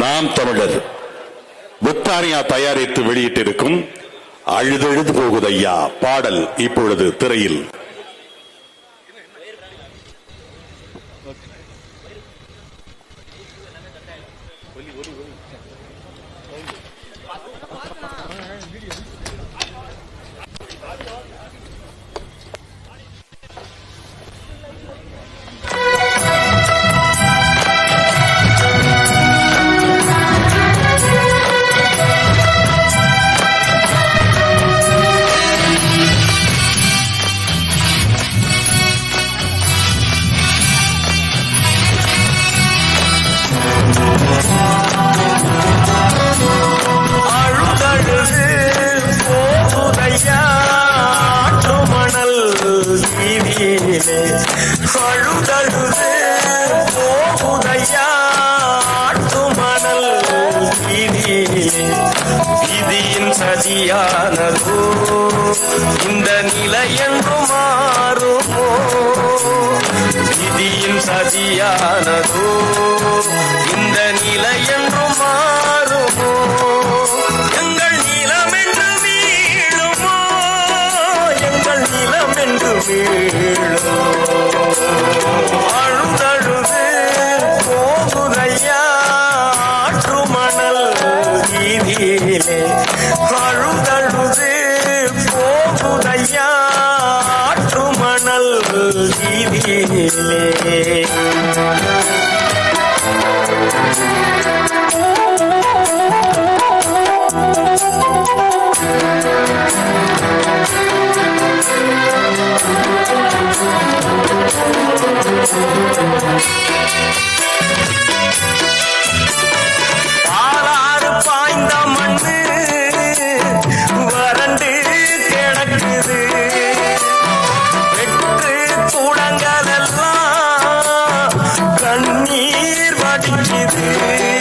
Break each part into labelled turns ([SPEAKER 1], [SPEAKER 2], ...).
[SPEAKER 1] நாம் தமிழர் பிரித்தானியா தயாரித்து வெளியிட்டிருக்கும் அழுதழுது போகுதையா பாடல் இப்பொழுது திரையில்.
[SPEAKER 2] வீதியிலே அழுதழுது போகுதையா ஆற்றுமணல் வீதியிலே விதியின் சதியானதோ இந்த நிலை என்று மாறுமோ? விதியின் சதியானதோ இந்த நிலை அழுதழுது போகுதையா ஆற்றுமணல் வீதியிலே அழுதழுது போகுதையா ஆற்றுமணல் வீதியிலே body, baby.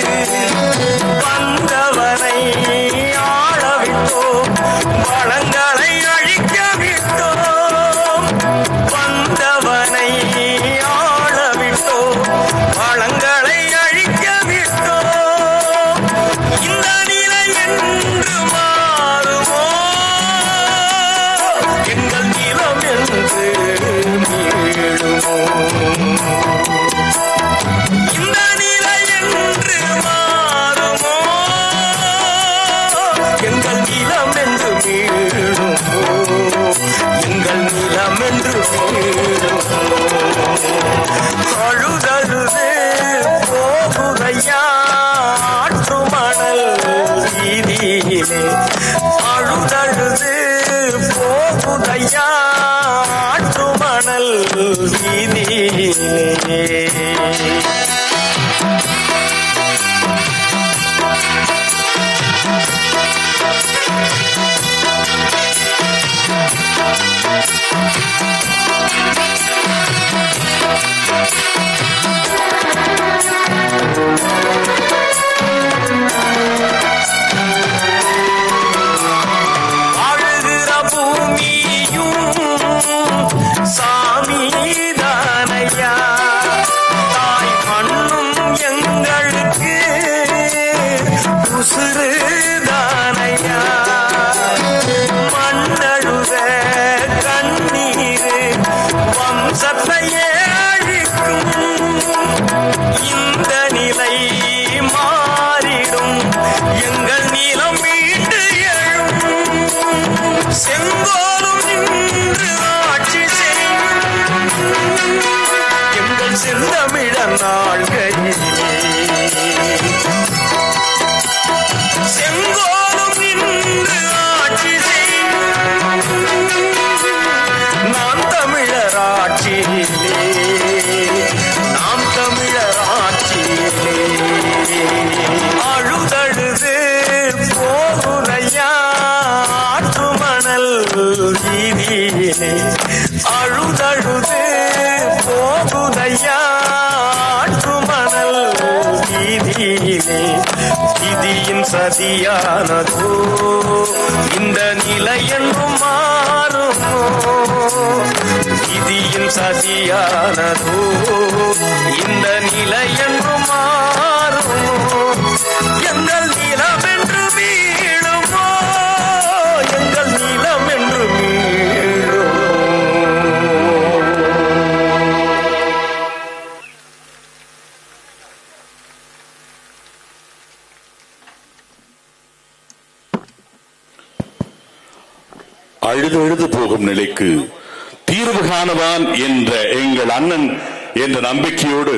[SPEAKER 2] போகுதையா ஆற்றுமணல் வீதியிலே दूसरे வீதியிலே அழுதழுது போகுதையா? மணல் வீதியிலே விதியின் சதியானதோ? இந்த நிலை என்றும் மாறுமோ? விதியின் சதியானதோ? இந்த
[SPEAKER 1] அழுது போகும் நிலைக்கு தீர்வு காணவான் என்ற எங்கள் அண்ணன் என்ற நம்பிக்கையோடு